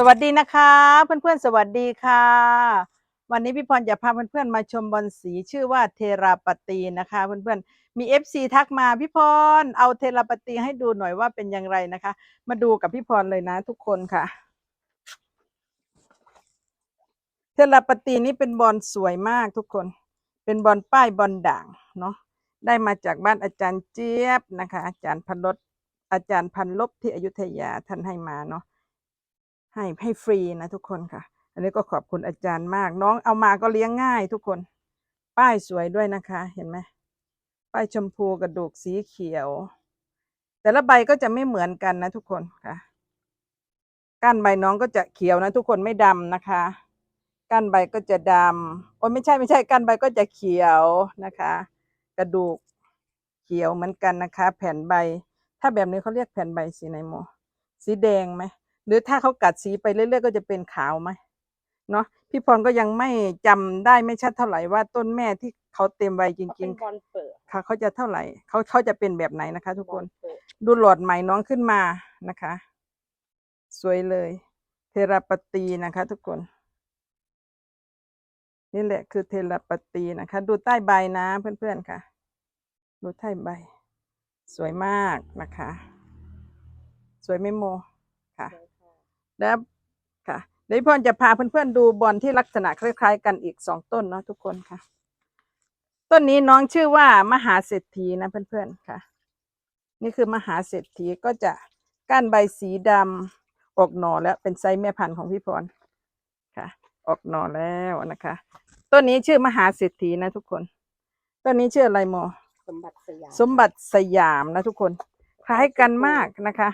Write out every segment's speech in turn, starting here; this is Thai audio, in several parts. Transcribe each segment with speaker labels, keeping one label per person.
Speaker 1: สวัสดีนะคะ เพื่อนๆ สวัสดีค่ะ วันนี้พี่พรจะพาเพื่อนๆมาชมบอลสีชื่อว่าเทราปตีนะคะ เพื่อนๆมี FC ทักมาพี่พรเอาเทราปตีให้ดูหน่อยว่าเป็นอย่างไรนะคะ มาดูกับพี่พรเลยนะทุกคนค่ะ เทราปตีนี้เป็นบอลสวยมากทุกคน เป็นบอลป้ายบอลด่างเนาะได้มาจากบ้านอาจารย์เจี๊ยบนะคะ อาจารย์พันลบอาจารย์พันลบที่อยุธยาท่านให้มาเนาะ ให้ให้ฟรีนะทุกคนค่ะ อันนี้ก็ขอบคุณอาจารย์มาก น้องเอามาก็เลี้ยงง่ายทุกคน ป้ายสวยด้วยนะคะ เห็นไหมป้ายชมพูกระดูกสีเขียว แต่ละใบก็จะไม่เหมือนกันนะทุกคนค่ะก้านใบน้องก็จะเขียวนะ ทุกคนไม่ดำนะคะก้านใบก็จะดำโอ้ไม่ใช่ไม่ใช่ก้านใบก็จะเขียวนะคะ กระดูกเขียวเหมือนกันนะคะ แผ่นใบ ถ้าแบบนี้เขาเรียกแผ่นใบสีไหนโมสีแดงไหม หรือถ้าเขากัดสีไปเรื่อยๆก็จะเป็นขาวไหมเนาะพี่พรก็ยังไม่จำได้ไม่ชัดเท่าไหร่ว่าต้นแม่ที่เขาเต็มใบจ
Speaker 2: เขา
Speaker 1: ริ
Speaker 2: เป็
Speaker 1: ง
Speaker 2: นบอลเปิด
Speaker 1: ๆค่ะเขาจะเท่าไหร่เขาเขาจะเป็นแบบไหนนะคะ ทุกคน
Speaker 2: บอลเปิด
Speaker 1: ดูหลอดใหม่น้องขึ้นมานะคะ สวยเลย เทราปตีนะคะ ทุกคน นี่แหละคือเทราปตีนะคะ ดูใต้ใบนะเพื่อนๆค่ะ ดูใต้ใบ สวยมากนะคะ สวยไหม่โมค่ะ
Speaker 2: เลยค่ะ
Speaker 1: แล้วค่ะเดี๋ยวพี่พรจะพาเพื่อนๆดูบอลที่ลักษณะคล้าย ๆ กันอีกสองต้นเนาะทุกคนค่ะ ต้นนี้น้องชื่อว่ามหาเศรษฐีนะเพื่อนๆค่ะ นี่คือมหาเศรษฐีก็จะก้านใบสีดำออกหน่อแล้วเป็นไซส์แม่พันธุ์ของพี่พรค่ะ ออกหน่อแล้วนะคะต้นนี้ชื่อมหาเศรษฐีนะทุกคนต้นนี้ชื่ออะไรโม
Speaker 2: สมบัติสยาม
Speaker 1: สมบัติสยามนะทุกคน คล้ายกันมากนะคะ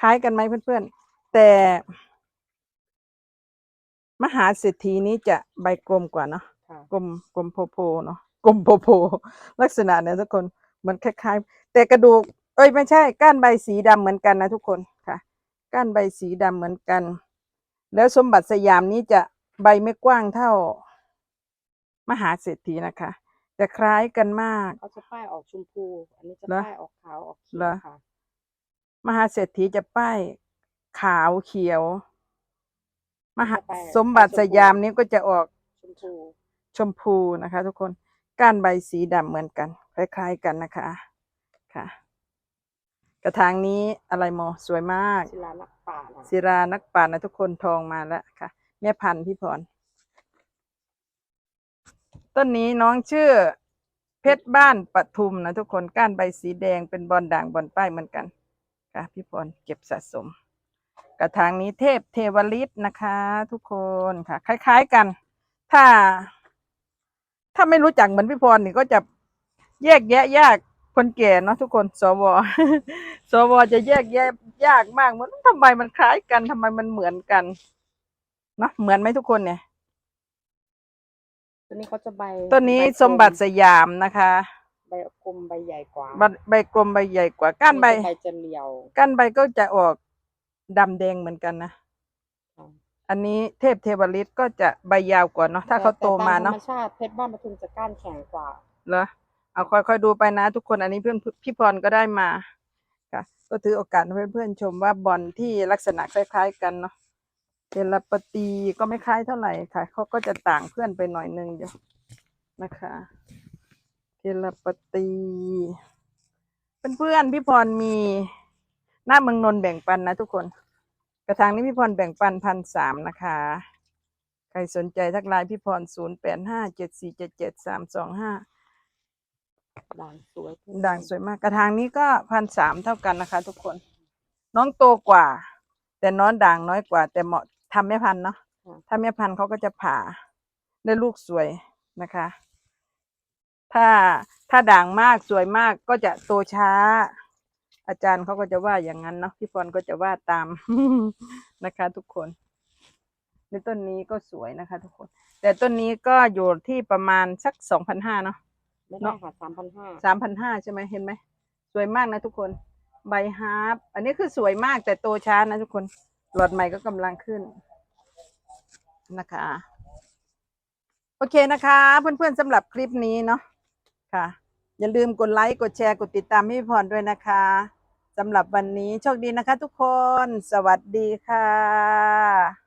Speaker 1: คล้ายกันไหมเพื่อนๆ แต่มหาเศรษฐีนี้จะใบกลมกว่าเนาะ
Speaker 2: ค่ะ
Speaker 1: กลมกลมโพโพเนาะกลมโพโพลักษณะเนี่ยทุกคนเหมันคล้ายๆ แต่กระดูก เอ้ยไม่ใช่ ก้านใบสีดำเหมือนกันนะทุกคนค่ะ ก้านใบสีดำเหมือนกัน แล้วสมบัติสยามนี้จะใบไม่กว้างเท่า มหาเศรษฐีนะคะจะคล้ายกันมาก
Speaker 2: เขาจะป้ายออกชมพู อันนี้จะ
Speaker 1: เหรอ
Speaker 2: ป้ายออกขาวออกเขี
Speaker 1: เหร
Speaker 2: ย
Speaker 1: อ
Speaker 2: วค่ะ
Speaker 1: มหาเศรษฐีจะป้าย ขาวเขียว มหา
Speaker 2: จะป้าย
Speaker 1: สมบัติ
Speaker 2: ป้ายชมพู
Speaker 1: สยามนี้ก็จะออก
Speaker 2: ชมพู
Speaker 1: ชมพูนะคะ ทุกคนก้านใบสีดำเหมือนกัน คล้าย ๆกันนะคะ ค่ะ กระถางนี้อะไรโมสวยมาก
Speaker 2: ศิลานักป่านะ
Speaker 1: ศิรานักป่านะทุกคนทองมาแล้วค่ะ แม่พันธุ์พี่พร ต้นนี้น้องชื่อ เพชรบ้านปทุมนะทุกคนก้านใบสีแดงเป็นบอลด่างบอลป้ายเหมือนกัน ค่ะ พี่พรเก็บสะสม กระถางนี้เทพเทวฤทธิ์นะคะ ทุกคนค่ะ คล้าย ๆกัน ถ้า ถ้าไม่รู้จักเหมือนพี่พรนี่ก็จะแยกแยะยากคนแก่เนาะทุกคน สว สวจะแยกแยะยากมากมันทำไมมันคล้ายกันทำไมมันเหมือนกันเนาะเหมือนไหมทุกคนเนี่ย
Speaker 2: ตัวนี้เขาจะใบ
Speaker 1: ต้นนี้
Speaker 2: ใกล
Speaker 1: สมบัติสยามนะคะ
Speaker 2: ใบกลมใบใหญ่กว่า
Speaker 1: ใบใบกลมใบใหญ่กว่าก้านใบ
Speaker 2: จะใบจะเรียว
Speaker 1: ก้านใบก็จะออก ดำแดงเหมือนกันนะ
Speaker 2: ค่ะ
Speaker 1: อันนี้เทพเทวฤทธิ์ก็จะใบยาวกว่าเนาะถ้าเขาโตมาเนาะ
Speaker 2: แต่ธรรมชาติเพชรบ้านปทุมจะก้านแข็งกว่า
Speaker 1: เหรอเอาค่อยๆดูไปนะ ทุกคนอันนี้เพื่อนพี่พรก็ได้มาค่ะก็ถือโอกาสให้เพื่อนๆชมว่าบอลที่ลักษณะคล้าย ๆ กันเนาะเทลปตีก็ไม่คล้ายเท่าไหร่ค่ะเขาก็จะต่างเพื่อนไปหน่อยนึงเดียวนะคะเทลปตีเพื่อนๆพี่พรมี หน้าเมืองนนท์แบ่งปันนะทุกคน กระถางนี้พี่พรแบ่งปันพันสามนะคะ ใครสนใจทักไลน์พี่พรศูนย์แปดห้าเจ็ดสี่เจ็ดเจ็ดสามสองห้า
Speaker 2: ด่างสวย
Speaker 1: ด่างสวยมาก กระถางนี้ก็พันสามเท่ากันนะคะ ทุกคน น้องโตกว่า แต่น้องด่างน้อยกว่า แต่เหมาะทำแม่พันธุ์เนาะ
Speaker 2: ค่ะ
Speaker 1: ถ้าแม่พันธุ์เขาก็จะผ่าได้ลูกสวยนะคะ ถ้าถ้าด่างมากสวยมากก็จะโตช้า อาจารย์เขาก็จะว่าอย่างนั้นเนาะพี่พรก็จะว่าตามนะคะ ทุกคนในต้นนี้ก็สวยนะคะ ทุกคน แต่ต้นนี้ก็อยู่ที่ประมาณสักสองพันห้าเนาะ
Speaker 2: ไม่ได้ค่ะสามพันห้า
Speaker 1: สามพันห้าใช่ไหมเห็นไหมสวยมากนะทุกคนใบฮาร์ปอันนี้คือสวยมากแต่โตช้านะทุกคนหลอดใหม่ก็กำลังขึ้นนะคะ โอเคนะคะ เพื่อนๆสำหรับคลิปนี้เนาะค่ะ อย่าลืมกดไลค์ กดแชร์ กดติดตามพี่พรด้วยนะคะสำหรับวันนี้โชคดีนะคะทุกคน สวัสดีค่ะ